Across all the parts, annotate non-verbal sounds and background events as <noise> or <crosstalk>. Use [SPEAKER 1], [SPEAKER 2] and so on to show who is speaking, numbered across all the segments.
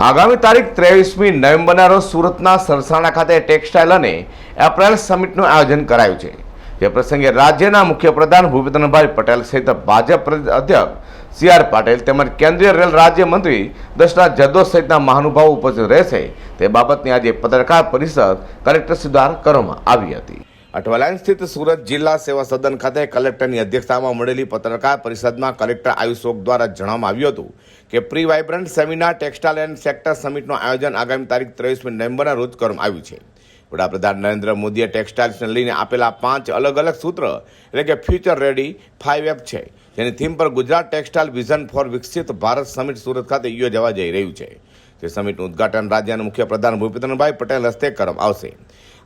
[SPEAKER 1] આગામી તારીખ ત્રેવીસમી નવેમ્બરના રોજ સુરતના સરસાણા ખાતે ટેક્સટાઇલ અને એપ્રેલ સમિટનું આયોજન કરાયું છે. જે પ્રસંગે રાજ્યના મુખ્યપ્રધાન ભૂપેન્દ્રભાઈ પટેલ સહિત ભાજપ પ્રદેશ અધ્યક્ષ સી આર પાટીલ તેમજ કેન્દ્રીય રેલ રાજ્યમંત્રી દશરથ જદ્દો સહિતના મહાનુભાવો ઉપસ્થિત રહેશે. તે બાબતની આજે પત્રકાર પરિષદ કલેક્ટર સુધાર કરવામાં આવી હતી. અઠવાલાઈન સ્થિત સુરત જિલ્લા સેવા સદન ખાતે કલેક્ટરની અધ્યક્ષતામાં મળેલી પત્રકાર પરિષદમાં કલેક્ટર આયુષોક દ્વારા જણાવવામાં આવ્યું હતું કે pre vibrant seminar textile and sector સમિટનું આયોજન આગામી તારીખ ત્રેવીસમી નવેમ્બરના રોજ કરવામાં આવ્યું છે. વડાપ્રધાન નરેન્દ્ર મોદીએ ટેક્સટાઇલ્સને લઈને આપેલા પાંચ અલગ અલગ સૂત્ર એટલે કે ફ્યુચર રેડી, ફાઇવ એપ છે, જેની થીમ પર ગુજરાત ટેક્સટાઇલ વિઝન ફોર વિકસિત ભારત સમિટ સુરત ખાતે યોજાવા જઈ રહ્યું છે. તે સમિટનું ઉદઘાટન રાજ્યના મુખ્યપ્રધાન ભૂપેન્દ્રભાઈ પટેલ હસ્તે કરવામાં આવશે.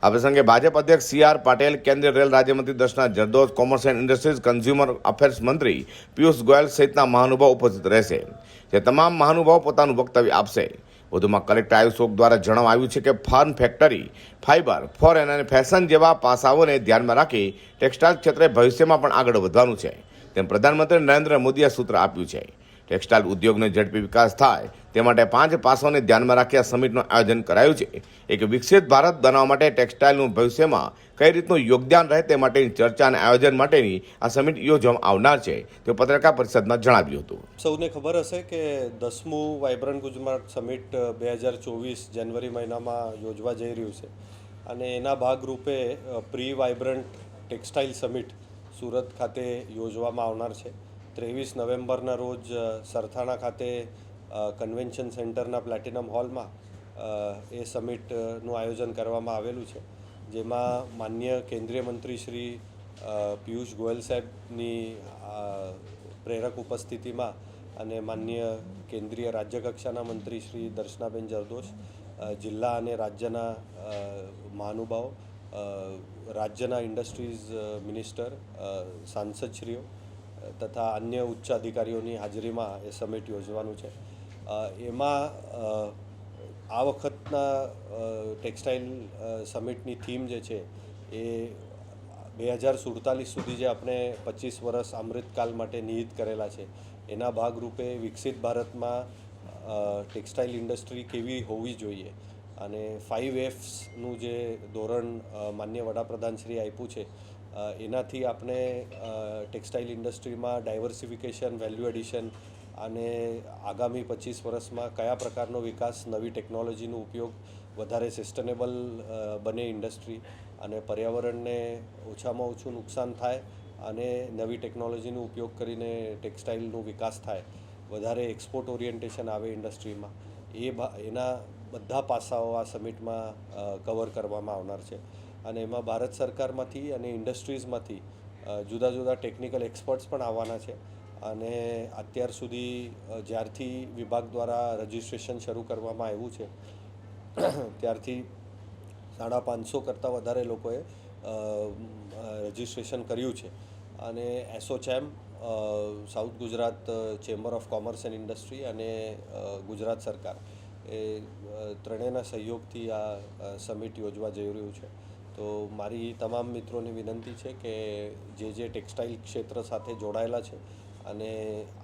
[SPEAKER 1] આ પ્રસંગે ભાજપ અધ્યક્ષ સી આર પાટેલ, કેન્દ્રીય રેલ રાજ્યમંત્રી Darshana Jardosh commerce and industries, consumer affairs મંત્રી પિયુષ ગોયલ સહિતના મહાનુભાવ ઉપસ્થિત રહેશે. જે તમામ મહાનુભાવો પોતાનું વક્તવ્ય આપશે. વધુમાં કલેક્ટર આયુષોક દ્વારા જણાવાયું છે કે ફાર્મ ફેક્ટરી, ફાઇબર, ફોરેન અને ફેશન જેવા પાસાઓને ધ્યાનમાં રાખી ટેક્સટાઇલ ક્ષેત્રે ભવિષ્યમાં પણ આગળ વધવાનું છે. તેમ પ્રધાનમંત્રી નરેન્દ્ર મોદીએ સૂત્ર આપ્યું છે. ટેક્સટાઇલ ઉદ્યોગનો ઝડપી વિકાસ થાય તે માટે પાંચ પાસાઓને ધ્યાનમાં રાખી આ સમિટનું આયોજન કરાયું છે. એક, વિકસિત ભારત બનાવવા માટે ટેક્સટાઇલનું ભવિષ્યમાં કઈ રીતનું યોગદાન રહે તે માટેની ચર્ચા અને આયોજન માટેની આ સમિટ યોજવામાં આવનાર છે તે પત્રકાર પરિષદમાં જણાવ્યું હતું.
[SPEAKER 2] સૌને ખબર હશે કે દસમું વાઇબ્રન્ટ ગુજરાત સમિટ બે હજાર ચોવીસ જાન્યુઆરી મહિનામાં યોજવા જઈ રહ્યું છે. અને એના ભાગરૂપે pre vibrant textile summit Surat ખાતે યોજવામાં આવનાર છે. ત્રેવીસ નવેમ્બરના રોજ સરથાણા ખાતે કન્વેન્શન સેન્ટરના પ્લેટિનમ હોલમાં એ સમિટનું આયોજન કરવામાં આવેલું છે. જેમાં માન્ય કેન્દ્રીય મંત્રી શ્રી પિયુષ ગોયલ સાહેબની પ્રેરક ઉપસ્થિતિમાં અને માન્ય કેન્દ્રીય રાજ્યકક્ષાના મંત્રી શ્રી દર્શનાબેન જરદોશ જિલ્લા અને રાજ્યના મહાનુભાવો રાજ્યના ઇન્ડસ્ટ્રીઝ મિનિસ્ટર સાંસદશ્રીઓ તથા અન્ય ઉચ્ચ અધિકારીઓની હાજરીમાં એ સમિટ યોજવાનું છે. એમાં આ વખતના ટેક્સટાઇલ સમિટની થીમ જે છે એ બે હજાર સુડતાલીસ સુધી જે આપણે પચીસ વર્ષ અમૃતકાલ માટે નિહિત કરેલા છે, એના ભાગરૂપે વિકસિત ભારતમાં ટેક્સટાઇલ ઇન્ડસ્ટ્રી કેવી હોવી જોઈએ અને ફાઇવ એફ્સનું જે ધોરણ માન્ય માન્ય વડાપ્રધાનશ્રી આપ્યું છે એનાથી આપણે ટેક્સટાઇલ ઇન્ડસ્ટ્રીમાં ડાયવર્સિફિકેશન, વેલ્યુ એડિશન અને આગામી પચીસ વર્ષમાં કયા પ્રકારનો વિકાસ, નવી ટેકનોલોજીનો ઉપયોગ વધારે સસ્ટેનેબલ બને ઇન્ડસ્ટ્રી અને પર્યાવરણને ઓછામાં ઓછું નુકસાન થાય અને નવી ટેકનોલોજીનો ઉપયોગ કરીને ટેક્સટાઇલનો વિકાસ થાય, વધારે એક્સપોર્ટ ઓરિએન્ટેશન આવે ઇન્ડસ્ટ્રીમાં. એ એના બધા પાસાઓ આ સમિટમાં કવર કરવામાં આવનાર છે. અને એમાં ભારત સરકારમાંથી અને ઇન્ડસ્ટ્રીઝમાંથી જુદા જુદા ટેકનિકલ એક્સપર્ટ્સ પણ આવવાના છે. અને અત્યાર સુધી જ્યારથી વિભાગ દ્વારા રજિસ્ટ્રેશન શરૂ કરવામાં આવ્યું છે, <clears throat> ત્યારથી સાડા પાંચસો કરતાં વધારે લોકોએ રજિસ્ટ્રેશન કર્યું છે. અને ASSOCHAM south Gujarat chamber of commerce and industry અને ગુજરાત સરકાર. એ ત્રણેયના સહયોગથી આ સમિટ યોજવા જઈ રહ્યું છે. તો મારી તમામ મિત્રોને વિનંતી છે કે જે જે ટેક્સટાઇલ ક્ષેત્ર સાથે જોડાયેલા છે અને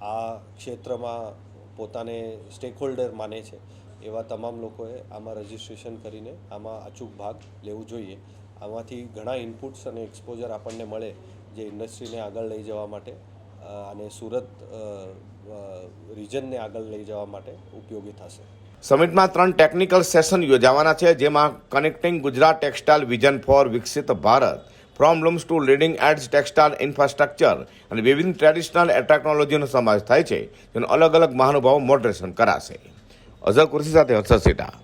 [SPEAKER 2] આ ક્ષેત્રમાં પોતાને સ્ટેક હોલ્ડર માને છે, એવા તમામ લોકોએ આમાં રજિસ્ટ્રેશન કરીને આમાં અચૂક ભાગ લેવું જોઈએ. આમાંથી ઘણા ઇનપુટ્સ અને એક્સપોઝર આપણને મળે જે ઇન્ડસ્ટ્રીને આગળ લઈ જવા માટે અને સુરત રિજનને આગળ લઈ જવા માટે ઉપયોગી થશે.
[SPEAKER 1] સમિટમાં ત્રણ ટેકનિકલ સેશન યોજાવાના છે, જેમાં connecting Gujarat textile vision for વિકસિત Bharat from looms to leading edge textile infrastructure અને વિવિધ ટ્રેડિશનલ ટેકનોલોજીનો સમાવેશ થાય છે, જેનો અલગ અલગ મહાનુભાવો મોડરેશન કરાશે. અઝર કુર્સી સાથે હર્ષદ સેઠા